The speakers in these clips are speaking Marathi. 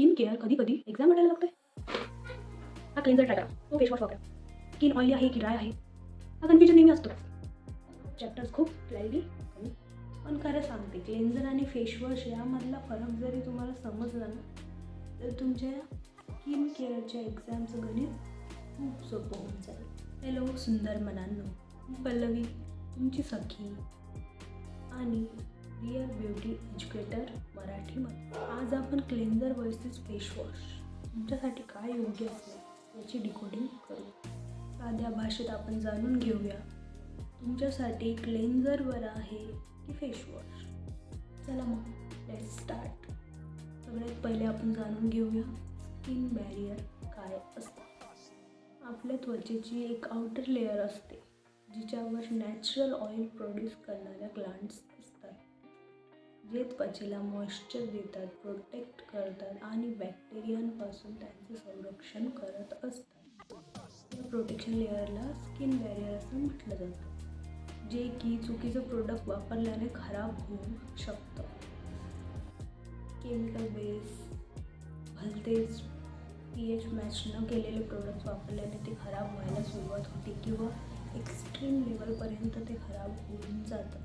स्किन केअर कधी कधी एक्झाम वाटायला लागते हा क्लिन्झर ट्राय करा तो फेसवॉश वापरा. स्किन ऑइली आहे की ड्राय आहे? हा कन्फ्युजन नेहमी असतो. चॅप्टर्स खूप क्लॅरिटी कमी. पण खरं सांगते क्लेन्झर आणि फेसवॉश यामधला फरक जरी तुम्हाला समजला ना तर तुमच्या स्किन केअरच्या एक्झामचं गणित खूप सोपं होऊन जाईल. हॅलो सुंदर मनांनो. पल्लवी तुमची सखी आणि रिअल ब्युटी एज्युकेटर मराठीमध्ये आज आपण क्लेन्झर वर्सेस फेसवॉश तुमच्यासाठी काय योग्य असेल याची डिकोडिंग करू साध्या भाषेत आपण जाणून घेऊया. तुमच्यासाठी क्लेन्झर बरं आहे की फेसवॉश? चला मग लेट स्टार्ट सगळ्यात पहिले आपण जाणून घेऊया स्किन बॅरियर काय असतं. आपल्या त्वचेची एक आउटर लेअर असते जिच्यावर नॅचरल ऑइल प्रोड्यूस करणाऱ्या ग्लांट्स जे त्वचेला मॉइश्चर देतात प्रोटेक्ट करतात आणि बॅक्टेरियांपासून त्यांचं संरक्षण करत असतात. या प्रोटेक्शन लेअरला स्किन बॅरियर असं म्हटलं जातं जे की चुकीचं प्रोडक्ट वापरल्याने खराब होऊ शकतं. केमिकल बेस भलतेच पी एच मॅच न केलेले प्रोडक्ट्स वापरल्याने ते खराब व्हायला सुरुवात होते किंवा एक्स्ट्रीम लेवलपर्यंत ते खराब होऊन जातं.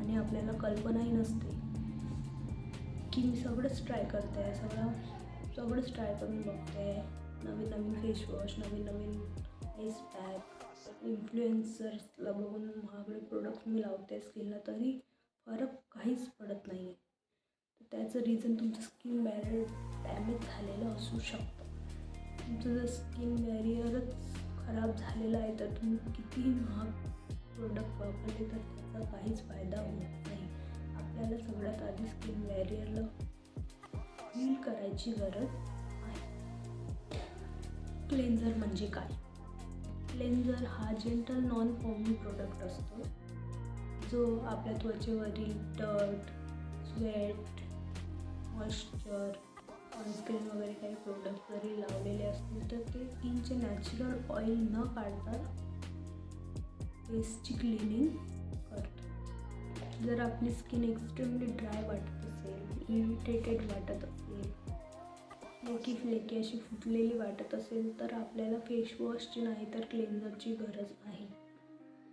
आणि आपल्याला कल्पनाही नसते की मी सगळंच ट्राय करते आहे. सगळं सगळंच ट्राय करून बघते नवीन नवीन फेसवॉश नवीन नवीन फेस पॅक इन्फ्लुएन्सर्सला बघून महागडे प्रोडक्ट मी लावते स्किनला तरी फरक काहीच पडत नाही आहे तर त्याचं रिझन तुमचं स्किन बॅरियर डॅमेज झालेलं असू शकतं. तुमचं जर स्किन बॅरियरच खराब झालेलं आहे तर तुम्ही कितीही महाग प्रोडक्ट वापरले तर त्याचा काहीच फायदा होत नाही. आपल्याला सगळ्यात आधी स्किन बॅरियरला हील करायची गरज आहे. क्लेन्झर म्हणजे काय? क्लेन्झर हा जेंटल नॉन फॉर्मिंग प्रोडक्ट असतो. जो आपल्या त्वचेवरील डर्ट स्वेट मॉइश्चर सनस्क्रीन वगैरे काही प्रोडक्ट जरी लावलेले असतील तर ते स्किनचे नॅचरल ऑइल न काढता फेसची क्लिनिंग जर आपली स्किन एक्स्ट्रीमली ड्राय वाटत असेल इरिटेटेड वाटत असेल मोठी फ्लेकी अशी फुटलेली वाटत असेल तर आपल्याला फेसवॉशची नाही तर क्लेन्झरची गरज आहे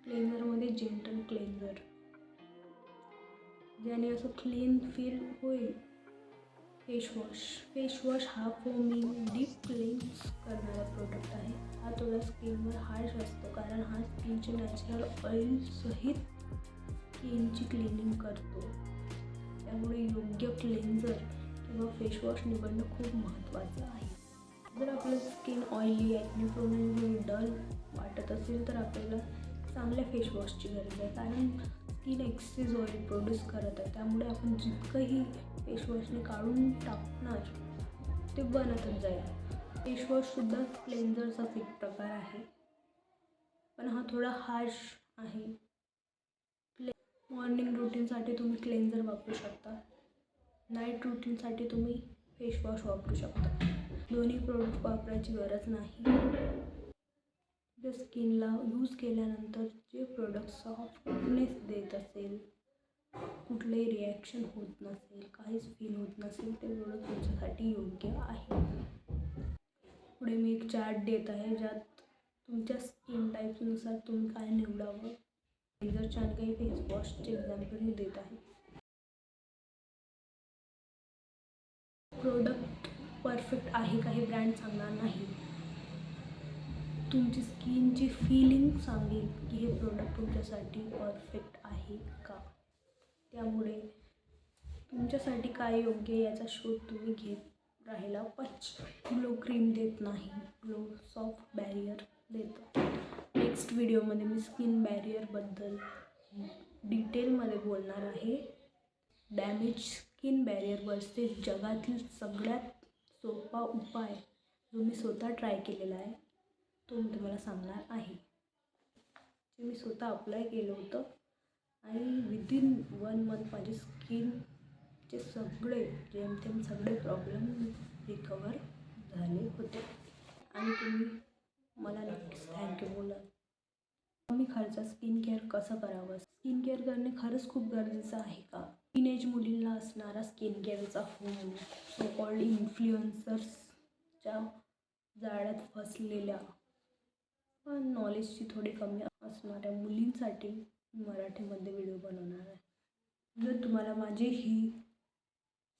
क्लेन्झरमध्ये जेंटल क्लेन्झर ज्याने असं क्लीन फील होईल फेसवॉश फेसवॉश हा फोमिंग डीप क्लीन्स करणारा प्रोडक्ट आहे. हा थोडा स्किनवर हार्श असतो कारण हा स्किनचे नॅचरल ऑइल सहित स्किनची क्लिनिंग करतो. त्यामुळे योग्य क्लेन्झर किंवा फेसवॉश निवडणं खूप महत्त्वाचं आहे. जर आपलं skin oily acne prone dull वाटत असेल तर आपल्याला चांगल्या फेसवॉशची गरज आहे. कारण स्किन एक्सेस ऑइल प्रोड्यूस करत आहे. त्यामुळे आपण जितकंही फेसवॉशने काढून टाकणार ते बनतच जाईल. फेसवॉशसुद्धा क्लेन्झरचाच एक प्रकार आहे. पण हा थोडा हार्श आहे. मॉर्निंग रुटीनसाठी तुम्ही क्लेन्झर वापरू शकता. नाईट रुटीनसाठी तुम्ही फेसवॉश वापरू शकता. दोन्ही प्रोडक्ट वापरायची गरज नाही. त्या स्किनला यूज केल्यानंतर जे प्रोडक्ट सॉफ्टनेस देत असेल कुठलंही रिॲक्शन होत नसेल काहीच फील होत नसेल ते प्रोडक्ट तुमच्यासाठी योग्य आहे. पुढे मी एक चार्ट देत आहे ज्यात तुमच्या स्किन टाईपनुसार तुम्ही काय निवडावं? लेझरच्या आणि काही फेस वॉशचे एक्झाम्पल मी देत आहे. प्रोडक्ट परफेक्ट आहे का हे ब्रँड सांगणार नाही. तुमची स्किनची फिलिंग सांगेल की हे प्रोडक्ट तुमच्यासाठी परफेक्ट आहे का. त्यामुळे तुमच्यासाठी काय योग्य याचा शोध तुम्ही घेत राहिला पच ग्लो क्रीम देत नाही. ग्लो सॉफ्ट बॅरियर देतो. नेक्स्ट व्हिडिओमध्ये मी स्किन बॅरियरबद्दल डिटेलमध्ये बोलणार आहे. डॅमेज स्किन बॅरियर वर्सेस जगातील सगळ्यात सोपा उपाय जो मी स्वतः ट्राय केलेला आहे तो मी तुम्हाला सांगणार आहे. जे मी स्वतः अप्लाय केलं होतं आणि विदिन वन मंथ माझे स्किनचे सगळे जेमतेम सगळे प्रॉब्लेम रिकवर झाले होते. आणि तुम्ही सारखे बोलत. कमी खर्चात स्किन केअर कसं करावं? स्किन केअर करणे खरंच खूप गरजेचं आहे का? टीनेज मुलींना असणारा स्किन केअरचा फोन सो कॉल्ड इन्फ्लुएन्सर्सच्या जाळ्यात फसलेल्या पण नॉलेजची थोडी कमी असणाऱ्या मुलींसाठी मराठीमध्ये व्हिडिओ बनवणार आहे. जर तुम्हाला माझी ही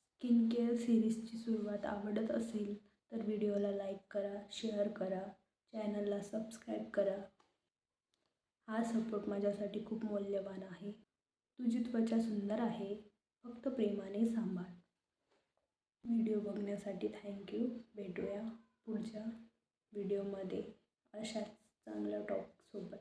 स्किन केअर सिरीजची सुरुवात आवडत असेल तर व्हिडिओला लाईक करा शेअर करा. चॅनलला सबस्क्राईब करा. हा सपोर्ट माझ्यासाठी खूप मौल्यवान आहे. तुझी त्वचा सुंदर आहे. फक्त प्रेमाने सांभाळ. व्हिडिओ बघण्यासाठी थँक्यू भेटूया पुढच्या व्हिडिओमध्ये. अशाच चांगल्या टॉपसोबत